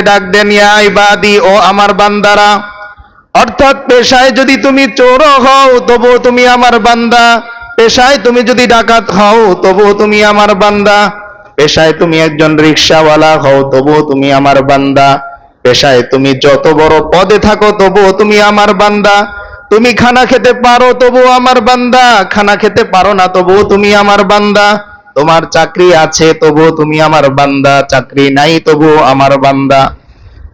বলে ডাক দেন, ইয়া ইবাদি, ও আমার বান্দারা, অর্থাৎ পেশায় যদি তুমি চোর হও, তবুও তুমি আমার বান্দা। পেশায় তুমি যদি ডাকাত হও, তবুও তুমি আমার বান্দা। পেশায় তুমি একজন রিক্সাওয়ালা হও, তবুও তুমি আমার বান্দা। পেশায় তুমি যত বড় পদে থাকো, তবুও তুমি আমার বান্দা। তুমি খানা খেতে পারো, তবুও আমার বান্দা। খানা খেতে পারো না, তবুও তুমি আমার বান্দা। তোমার চাকরি আছে, তবুও তুমি আমার বান্দা। চাকরি নাই, তবুও আমার বান্দা।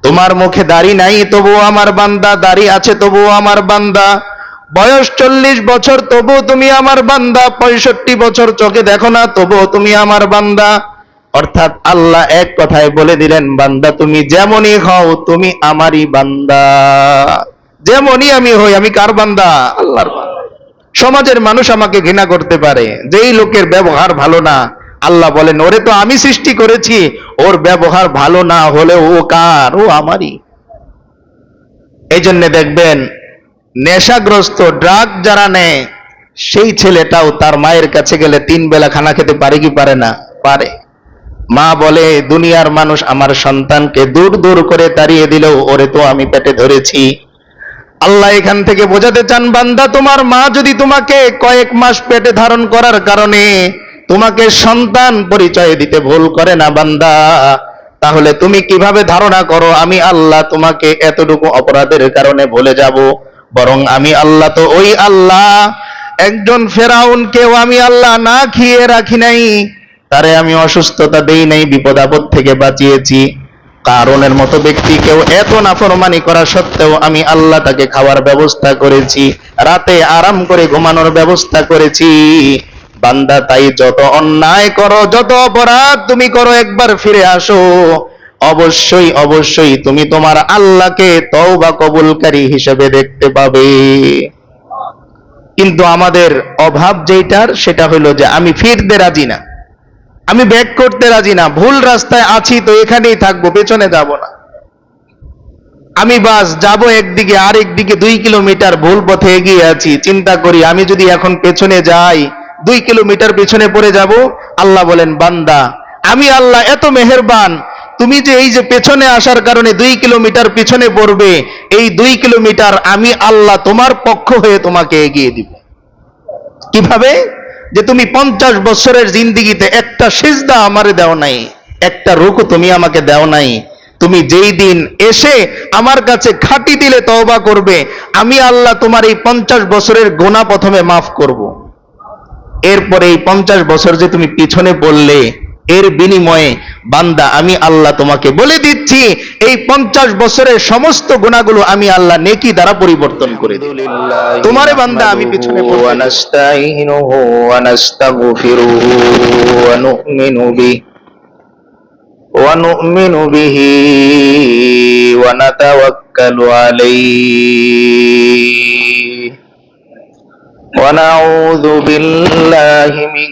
তোমার মুখে দাড়ি নাই, তবুও আমার বান্দা। দাড়ি আছে, তবুও আমার বান্দা। বয়স চল্লিশ বছর, তবুও তুমি আমার বান্দা। পঁয়ষট্টি বছর চোখে দেখো না, তবুও তুমি আমার বান্দা। অর্থাৎ আল্লাহ এক কথায় বলে দিলেন, বান্দা, তুমি যেমনই হও, তুমি আমারই বান্দা। যেমনই আমি হই, আমি কার বান্দা? আল্লাহর বান্দা। সমাজের মানুষ আমাকে ঘৃণা করতে পারে। যেই লোকের ব্যবহার ভালো না, আল্লাহ বলেন, ওরে তো আমি সৃষ্টি করেছি, ওর ব্যবহার ভালো না হলে ও কার? ও আমারই। এই জন্য দেখবেন, নেশাগ্রস্ত ড্রাগ যারা নেয়, সেই ছেলেটাও তার মায়ের কাছে গেলে তিন বেলা খানা খেতে পারে কি পারে না? পারে। মা বলে, দুনিয়ার মানুষ আমার সন্তানকে দূর দূর করে তাড়িয়ে দিলেও ওরে তো আমি পেটে ধরেছি। আল্লাহ এখান থেকে বোঝাতে চান, বান্দা, তোমার মা যদি তোমাকে কয়েক মাস পেটে ধারণ করার কারণে তোমাকে সন্তান পরিচয় দিতে ভুল করে না, বান্দা, তাহলে তুমি কীভাবে ধারণা করো, আমি আল্লাহ তোমাকে এতটুকু অপরাধের কারণে ভুলে যাব? বরং আমি আল্লাহ তো ওই আল্লাহ, একজন ফেরাউনকেও আমি আল্লাহ না খেয়ে রাখি নাই, তারে আমি অসুস্থতা দেই নাই, বিপদ আপদ থেকে বাঁচিয়েছি। কারণের মতো ব্যক্তিকেও এত নাফরমানি করা সত্ত্বেও আমি আল্লাহ তাকে খাওয়ার ব্যবস্থা করেছি, রাতে আরাম করে ঘুমানোর ব্যবস্থা করেছি। বান্দা, তাই যত অন্যায় করো, যত অপরাধ তুমি করো, একবার ফিরে আসো। অবশ্যই অবশ্যই তুমি তোমার আল্লাহকে তওবা কবুলকারী হিসেবে দেখতে পাবে। কিন্তু আমাদের অভাব যেটার সেটা হলো যে আমি ফিরতে রাজি না। আমি ব্যাক করতে রাজি না, ভুল রাস্তায় আছি তো এখানেই থাকব, পেছনে যাব না। আমি বাস, যাব একদিকে, আরেক দিকে দুই কিলোমিটার, ভুল পথে এগিয়ে আছি, চিন্তা করি আমি যদি এখন পেছনে যাই, দুই কিলোমিটার পেছনে পড়ে যাব, আল্লাহ বলেন, বান্দা, আমি আল্লাহ এত মেহেরবান, তুমি যে এই যে পেছনে আসার কারণে দুই কিলোমিটার পিছনে পড়বে, এই দুই কিলোমিটার আমি আল্লাহ তোমার পক্ষ হয়ে তোমাকে এগিয়ে দিব। কীভাবে? যে তুমি পঞ্চাশ বছরের জিন্দিগিতে একটা সিজদা আমারে দেও নাই, একটা রুকু তুমি আমাকে দেও নাই তুমি যেই দিন এসে আমার কাছে খাটি দিলে তওবা করবে, আমি আল্লাহ তোমার এই পঞ্চাশ বছরের গোনা প্রথমে মাফ করব। এরপরে এই পঞ্চাশ বছর যে তুমি পিছনে পড়লে এর বিনিময়ে বান্দা আমি আল্লাহ তোমাকে বলে দিচ্ছি এই পঞ্চাশ বছরের সমস্ত গুণাগুলো আমি আল্লাহ নেকি দ্বারা পরিবর্তন করে দিই তোমারে বান্দা আমি পিছনে পড়তে দেব। ونستعينه ونستغفره ونؤمن به ونؤمن به ونتوكل عليه ونعوذ بالله من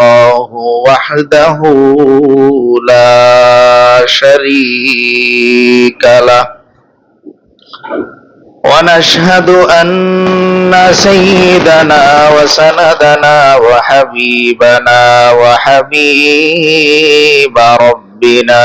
الله وحده لا شريك له. ونشهد أن سيدنا وسندنا وحبيبنا وحبيب ربنا.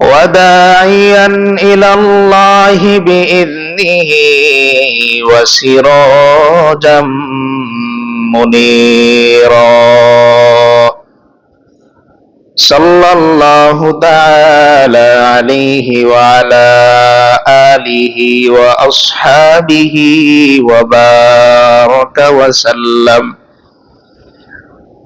وداعيا إلى الله بإذنه وسراجا منيرا. صلى الله تعالى عليه وعلى آله وأصحابه وبارك وسلم.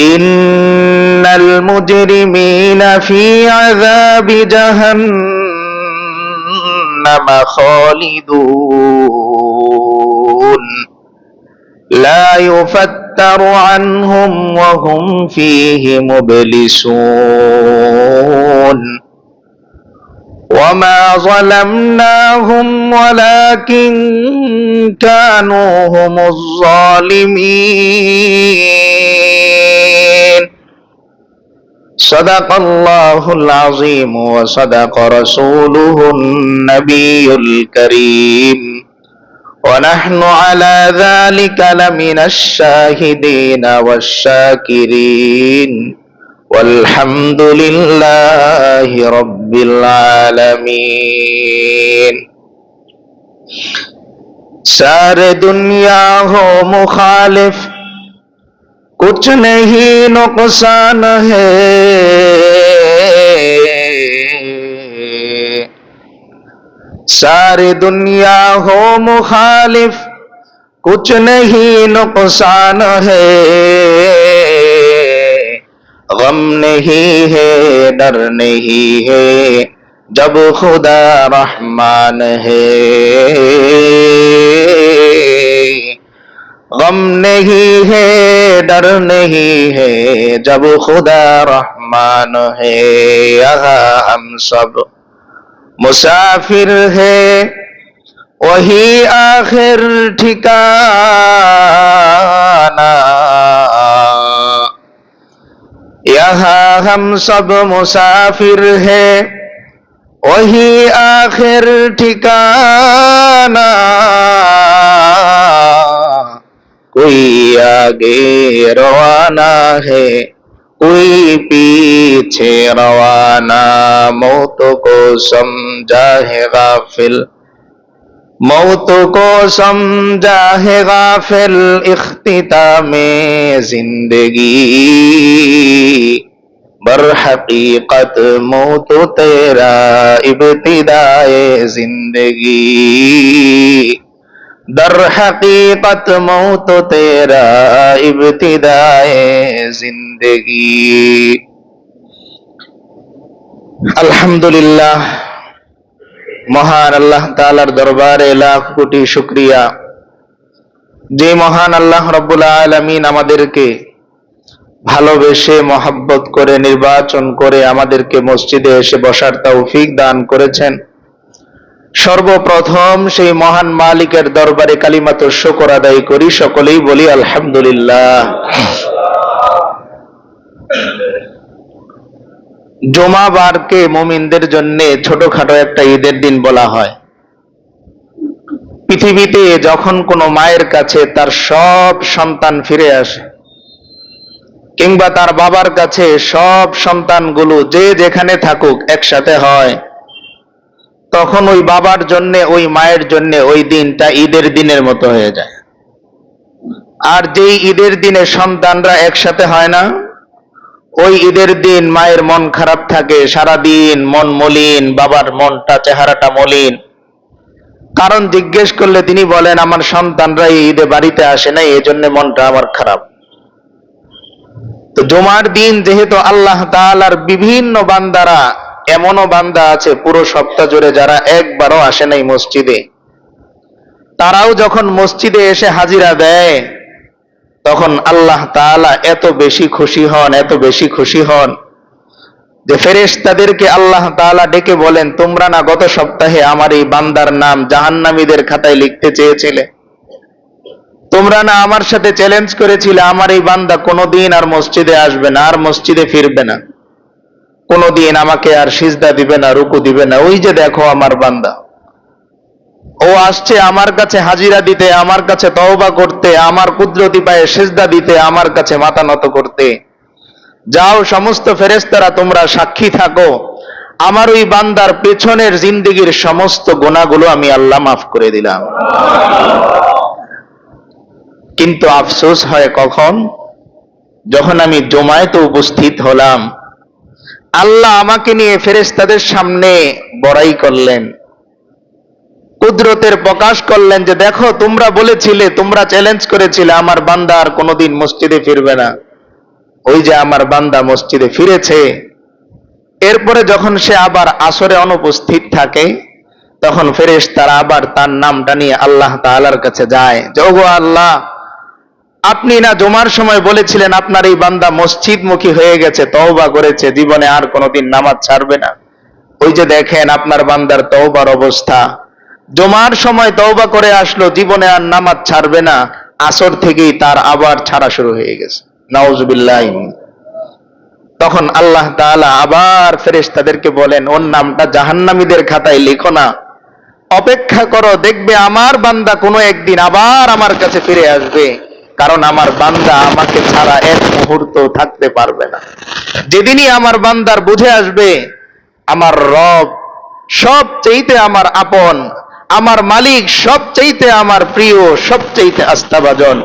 إن المجرمين في عذاب جهنم خالدون لا يفتر عنهم وهم فيه مبلسون وما ظلمناهم ولكن كانوا هم الظالمين صدق الله العظيم وصدق رسوله النبي الكريم ونحن على ذلك لمن الشاهدين والشاكرين والحمد لله رب العالمين سار دنیا ہو مخالف کچھ نہیں، نقصان ہے۔ ساری دنیا ہو مخالف، کچھ نہیں، نقصان ہے۔ غم نہیں ہے، ڈر نہیں ہے، جب خدا رحمان ہے۔ غم نہیں ہے، ڈر نہیں ہے، جب خدا رحمان ہے، یہاں ہم سب مسافر ہے وہی آخر ٹھکانہ۔ یہاں ہم سب مسافر ہے وہی آخر ٹھکانہ۔ کوئی آگے روانہ ہے، کوئی پیچھے روانہ۔ موت کو سمجھا ہے غافل۔ موت کو سمجھا ہے غافل اختتام زندگی۔ بر حقیقت موت تیرا ابتدائے زندگی۔ দর حقیقت موت تیرا ابتدائے زندگی আলহামদুলিল্লাহ, মহান আল্লাহ তালার দরবারে লাখ কোটি শুক্রিয়া। যে মহান আল্লাহ রব্বুল আলমিন আমাদেরকে ভালোবেসে মহাব্বত করে, নির্বাচন করে আমাদেরকে মসজিদে এসে বসার তৌফিক দান করেছেন। সর্বপ্রথম সেই মহান মালিকের দরবারে কালিমাত শকর আদায় করি, সকলেই বলি আলহামদুলিল্লাহ। জমাবারকে মুমিনদের জন্য ছোটখাটো একটা ঈদের দিন বলা হয়। পৃথিবীতে যখন কোনো মায়ের কাছে তার সব সন্তান ফিরে আসে, কিংবা তার বাবার কাছে সব সন্তানগুলো যে যেখানে থাকুক একসাথে হয় তখন ওই বাবার জন্য, ওই মায়ের জন্য ওই দিনটা ঈদের দিনের মতো হয়ে যায়। আর যেই ঈদের দিনে সন্তানরা একসাথে হয় না, ওই ঈদের দিন মায়ের মন খারাপ থাকে সারা দিন মন মলিন, বাবার মনটা, চেহারাটা মলিন। কারণ জিজ্ঞেস করলে তিনি বলেন, আমার সন্তানরা এই ঈদে বাড়িতে আসে নাই এই জন্য মনটা আমার খারাপ। তো জুমার দিন যেহেতু আল্লাহ তাআলার বিভিন্ন বান্দারা এমনও বান্দা আছে পুরো সপ্তাহ জুড়ে যারা একবারও আসে নাই মসজিদে। তারাও যখন মসজিদে এসে হাজিরা দেয়, তখন আল্লাহ তাআলা এত বেশি খুশি হন, এত বেশি খুশি হন যে ফেরেশ তাদেরকে আল্লাহ তাআলা ডেকে বলেন, তোমরা না গত সপ্তাহে আমার এই বান্দার নাম জাহান্নামীদের খাতায় লিখতে চেয়েছিলে? তোমরা না আমার সাথে চ্যালেঞ্জ করেছিলে, আমার এই বান্দা কোনোদিন আর মসজিদে আসবে না, আর মসজিদে ফিরবে না? কোনদিন আমাকে আর সিজদা দিবে না, রুকু দিবে না। ওই যে দেখো আমার বান্দা। ও আসছে আমার কাছে হাজিরা দিতে, আমার কাছে তওবা করতে, আমার কুদরতি পায়ে সেজদা দিতে, আমার কাছে মাথা নত করতে। যাও সমস্ত ফেরেস্তারা তোমরা সাক্ষী থাকো। আমার ওই বান্দার পেছনের জিন্দিগির সমস্ত গোনাগুলো আমি আল্লাহ মাফ করে দিলাম। কিন্তু আফসোস হয় কখন? যখন আমি জমায়েতে উপস্থিত হলাম আল্লাহ আমাকে নিয়ে ফেরেস্তাদের সামনে বড়াই করলেন। কুদরতের প্রকাশ করলেন যে, দেখো, তোমরা বলেছিলে, তোমরা চ্যালেঞ্জ করেছিলে, আমার বান্দা আর কোনোদিন মসজিদে ফিরবে না। ওই যে আমার বান্দা মসজিদে ফিরেছে। এরপরে যখন সে আবার আসরে অনুপস্থিত থাকে, তখন ফেরেশ তারা আবার তার নামটা নিয়ে আল্লাহ তাআলার কাছে যায়। যে আল্লাহ আপনি না জমার সময় বলেছিলেন, আপনার এই বান্দা মসজিদমুখী হয়ে গেছে, তওবা করেছে, জীবনে আর কোনোদিন নামাজ ছাড়বে না। ওই যে দেখেন আপনার বান্দার তওবার অবস্থা। জমার সময় তওবা করে আসলো, জীবনে আর নামাজ ছাড়বে না, আসর থেকেই তার আবার ছাড়া শুরু হয়ে গেছে। নাউজুবিল্লাহ। তখন আল্লাহ তাআলা আবার ফেরেশতাদেরকে বলেন, ওর নামটা জাহান্নামীদের খাতায় লিখো না। অপেক্ষা করো, দেখবে আমার বান্দা কোনো একদিন আবার আমার কাছে ফিরে আসবে। কারণ আমার বান্দা আমাকে ছাড়া এক মুহূর্ত থাকতে পারবে না। যেদিনই আমার বান্দার বুঝে আসবে, আমার রব সবচেয়েতে আমার আপন, আমার মালিক সবচেয়েতে আমার প্রিয়, সবচেয়েতে আস্থাভাজন।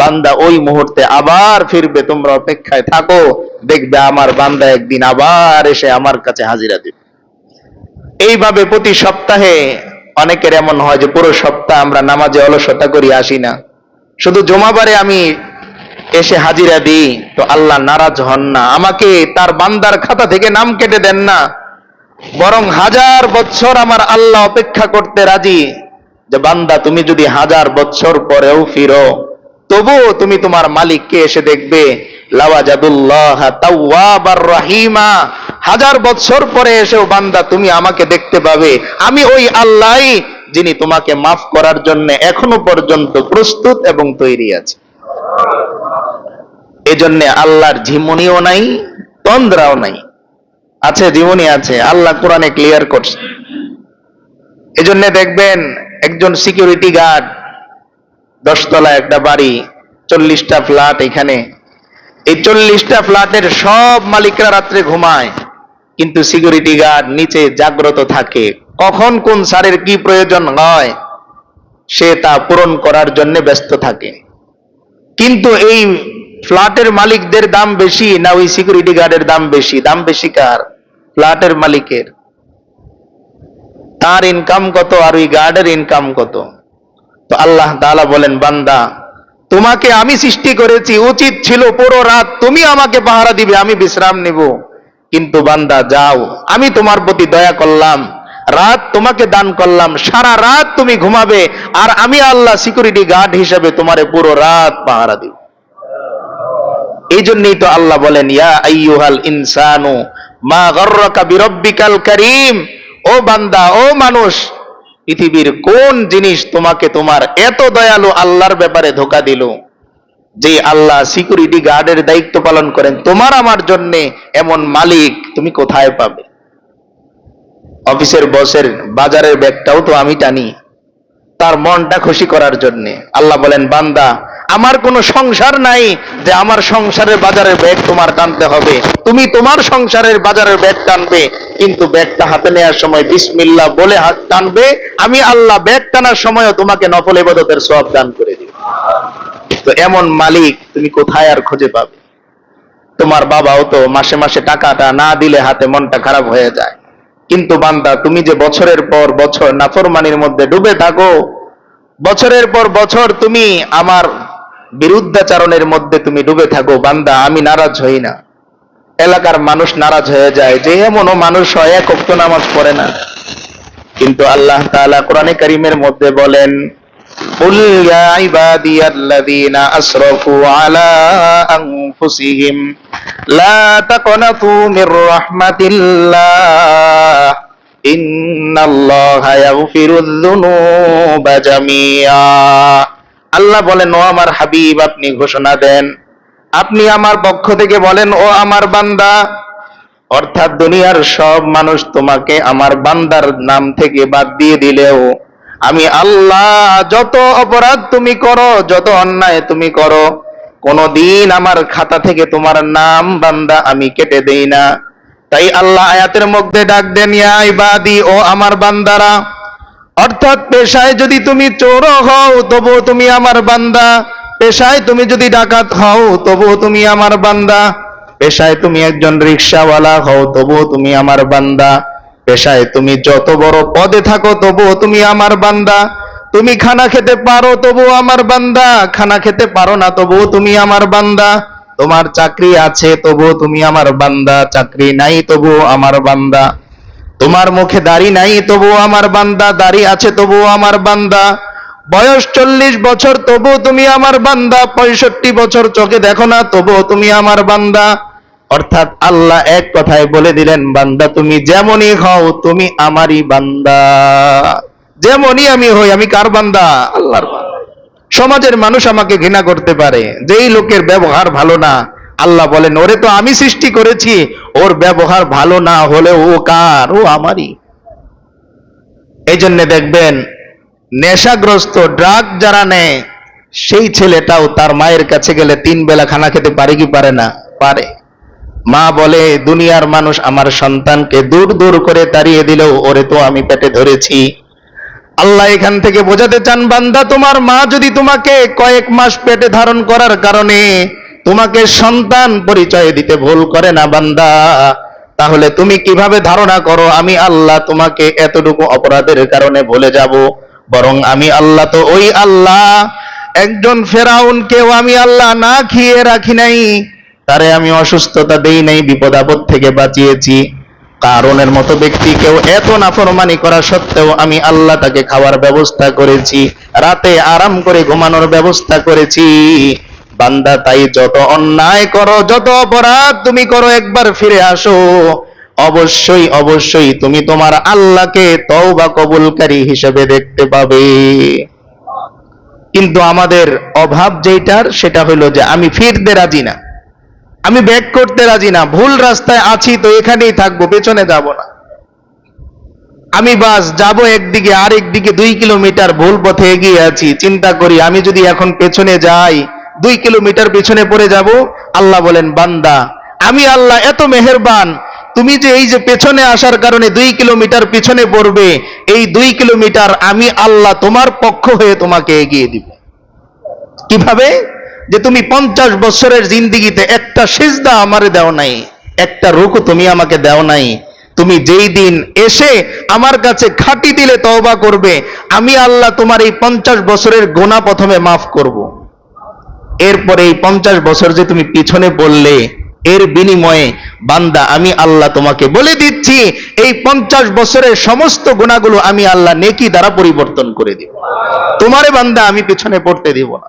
বান্দা ওই মুহূর্তে আবার ফিরবে, তোমরা অপেক্ষায় থাকো, দেখবে আমার বান্দা একদিন আবার এসে আমার কাছে হাজিরা দিবে। এইভাবে প্রতি সপ্তাহে অনেকের এমন হয় যে পুরো সপ্তাহ আমরা নামাজে অলসতা করি, আসি না। শুধু জমাবারে আমি এসে হাজিরা দিই, তো আল্লাহ নারাজ হন না। আমাকে তার বান্দার খাতা থেকে নাম কেটে দেন না। বরং হাজার বছর আমার আল্লাহ অপেক্ষা করতে রাজি, যে বান্দা, তুমি যদি হাজার বছর পরেও ফিরো, তবুও তুমি তোমার মালিককে এসে দেখবে। রাহিমা। হাজার বছর পরে এসেও বান্দা, তুমি আমাকে দেখতে পাবে। আমি ওই আল্লাহই যিনি তোমাকে মাফ করার জন্য এখনও পর্যন্ত প্রস্তুত এবং তৈরি আছে। এজন্য আল্লাহর ঝিমুনিও নাই, তন্দ্রাও নাই। আছে জীবনী আছে, আল্লাহ কোরআনে ক্লিয়ার করছে। এজন্য দেখবেন একজন সিকিউরিটি গার্ড দশতলা একটা বাড়ি, চল্লিশটা ফ্ল্যাট এখানে। এই চল্লিশটা ফ্ল্যাটের সব মালিকরা রাত্রে ঘুমায়, কিন্তু সিকিউরিটি গার্ড নিচে জাগ্রত থাকে। কখন কোন সারের কি প্রয়োজন হয়, সে তা পূরণ করার জন্য ব্যস্ত থাকে। কিন্তু এই ফ্ল্যাটের মালিকদের দাম বেশি না ওই সিকিউরিটি গার্ডের দাম বেশি? দাম বেশি কার? ফ্ল্যাটের মালিকের। তার ইনকাম কত আর ওই গার্ডের ইনকাম কত? তো আল্লাহ তাআলা বলেন, বান্দা, তোমাকে আমি সৃষ্টি করেছি, উচিত ছিল পুরো রাত তুমি আমাকে পাহারা দিবে, আমি বিশ্রাম নিব। কিন্তু বান্দা, যাও, আমি তোমার প্রতি দয়া করলাম। রাত তোমাকে দান করলাম, সারা রাত তুমি ঘুমাবে, আর আমি আল্লাহ সিকিউরিটি গার্ড হিসেবে তোমারে পুরো রাত পাহারা দিব। এই জন্যই তো আল্লাহ বলেন, ইয়া ইনসানু, মা গর্রাকা বিরব্বিকাল করিম, ও বান্দা, ও মানুষ, পৃথিবীর কোন জিনিস তোমাকে তোমার এত দয়ালু আল্লাহর ব্যাপারে ধোকা দিল, যে আল্লাহ সিকিউরিটি গার্ডের দায়িত্ব পালন করেন, তোমার আমার জন্য এমন মালিক তুমি কোথায় পাবে? অফিসের বসের বাজারের ব্যাগটাও তো আমি টানি। তার মনটা খুশি করার জন্য। আল্লাহ বলেন, বান্দা, আমার কোনো সংসার নাই যে আমার সংসারের বাজারের ব্যাগ তোমার টানতে হবে। তুমি তোমার সংসারের বাজারের ব্যাগ টানবে, কিন্তু ব্যাগটা হাতে নেওয়ার সময় বিসমিল্লাহ বলে হাত টানবে। আমি আল্লাহ ব্যাগ টানার সময়ও তোমাকে নফল ইবাদতের সব দান করে দিব। তো এমন মালিক তুমি কোথায় আর খুঁজে পাবে? তোমার বাবাও তো মাসে মাসে টাকাটা না দিলে হাতে মনটা খারাপ হয়ে যায়। কিন্তু বান্দা, তুমি যে বছরের পর বছর নাফরমানির মধ্যে ডুবে থাকো, বছরের পর বছর তুমি আমার বিরুদ্ধাচারণের মধ্যে তুমি ডুবে থাকো, বান্দা, আমি নারাজ হই না। এলাকার মানুষ নারাজ হয়ে যায়, যে এমনও মানুষ হয়, এক নামাজ পড়ে না। কিন্তু আল্লাহ তালা কোরআনে কারিমের মধ্যে বলেন قل يا عبادي الذين أسرفوا على أنفسهم لا تقنطوا من رحمة الله إن الله يغفر الذنوب جميعا আল্লাহ বলেন ও আমার হাবিব আপনি ঘোষণা দেন আপনি আমার পক্ষ থেকে বলেন ও আমার বান্দা অর্থাৎ দুনিয়ার সব মানুষ তোমাকে আমার বান্দার নাম থেকে বাদ দিয়ে দিলেও আমি আল্লাহ, যত অপরাধ তুমি করো, যত অন্যায় তুমি করো, কোনদিন আমার খাতা থেকে তোমার নাম বান্দা আমি কেটে দেই না। তাই আল্লাহ আয়াতের মধ্যে ডাক দেন ইবাদি, ও আমার বান্দারা। অর্থাৎ পেশায় যদি তুমি চোর হও, তবু তুমি আমার বান্দা। পেশায় তুমি যদি ডাকাত হও, তবু তুমি আমার বান্দা। পেশায় তুমি একজন রিক্সাওয়ালা হও, তবু তুমি আমার বান্দা। পেশায় তুমি যত বড় পদে থাকো, তবুও তুমি আমার বান্দা। তুমি খানা খেতে পারো, তবুও আমার বান্দা। খানা খেতে পারো না, তবুও তুমি আমার বান্দা। তোমার চাকরি আছে, তবুও তুমি আমার বান্দা। চাকরি নাই, তবুও আমার বান্দা। তোমার মুখে দাড়ি নাই, তবুও আমার বান্দা। দাড়ি আছে, তবুও আমার বান্দা। বয়স চল্লিশ বছর তবু তুমি আমার বান্দা। পঁয়ষট্টি বছর চোখে দেখো না, তবুও তুমি আমার বান্দা। অর্থাৎ আল্লাহ এক কথায় বলে দিলেন, বান্দা, তুমি যেমনই হও, তুমি আমারই বান্দা। যেমনই আমি হই, আমি কার বান্দা? আল্লাহর সমাজের মানুষ আমাকে ঘৃণা করতে পারে, যেই লোকের ব্যবহার ভালো না, আল্লাহ বলেন, ওরে তো আমি সৃষ্টি করেছি, ওর ব্যবহার ভালো না হলে ও কার? ও আমারই। এই জন্য দেখবেন, নেশাগ্রস্ত ড্রাগ যারা নেয়, সেই ছেলেটাও তার মায়ের কাছে গেলে তিন বেলা খানা খেতে পারে কি পারে না? পারে। মা বলে, দুনিয়ার মানুষ আমার সন্তানকে দূর দূর করে তাড়িয়ে দিলেও ওরে তো আমি পেটে ধরেছি। আল্লাহ এখান থেকে বোঝাতে চান, বান্দা, তোমার মা যদি তোমাকে কয়েক মাস পেটে ধারণ করার কারণে তোমাকে সন্তান পরিচয় দিতে ভুল করে না, বান্দা, তাহলে তুমি কীভাবে ধারণা করো, আমি আল্লাহ তোমাকে এতটুকু অপরাধের কারণে ভুলে যাব। বরং আমি আল্লাহ তো ওই আল্লাহ, একজন ফেরাউনকেও আমি আল্লাহ না খেয়ে রাখি নাই তারে আমি অসুস্থতা দেই নাই, বিপদ আপদ থেকে বাঁচিয়েছি। কারণের মতো ব্যক্তিকেও এত নাফরমানি করা সত্ত্বেও আমি আল্লাহ তাকে খাওয়ার ব্যবস্থা করেছি, রাতে আরাম করে ঘুমানোর ব্যবস্থা করেছি। বান্দা, তাই যত অন্যায় করো, যত অপরাধ তুমি করো, একবার ফিরে আসো। অবশ্যই অবশ্যই তুমি তোমার আল্লাহকে তওবা কবুলকারী হিসেবে দেখতে পাবে। কিন্তু আমাদের অভাব যেটার সেটা হলো যে আমি ফিরতে রাজি না। আমি ব্যাক করতে রাজি না, ভুল রাস্তায় আছি তো এখানেই থাকব, পেছনে যাব না। আমি বাস, যাব একদিকে, আরেক দিকে, দুই কিলোমিটার ভুল পথে এগিয়ে আছি। চিন্তা করি, আমি যদি এখন পেছনে যাই, দুই কিলোমিটার পেছনে পড়ে যাব, আল্লাহ বলেন, বান্দা, আমি আল্লাহ এত মেহেরবান, তুমি যে এই যে পেছনে আসার কারণে দুই কিলোমিটার পিছনে পড়বে, এই দুই কিলোমিটার আমি আল্লাহ তোমার পক্ষ হয়ে তোমাকে এগিয়ে দিব। কীভাবে? যে তুমি পঞ্চাশ বছরের জিন্দিগিতে একটা সেজদা আমারে দেও নাই, একটা রুকু তুমি আমাকে দেও নাই। তুমি যেই দিন এসে আমার কাছে খাটি দিলে তওবা করবে, আমি আল্লাহ তোমার এই পঞ্চাশ বছরের গোনা প্রথমে মাফ করব। এরপরে এই পঞ্চাশ বছর যে তুমি পিছনে পড়লে, এর বিনিময়ে বান্দা, আমি আল্লাহ তোমাকে বলে দিচ্ছি, এই পঞ্চাশ বছরের সমস্ত গুণাগুলো আমি আল্লাহ নেকি দ্বারা পরিবর্তন করে দিব। তোমারে বান্দা, আমি পিছনে পড়তে দিব না।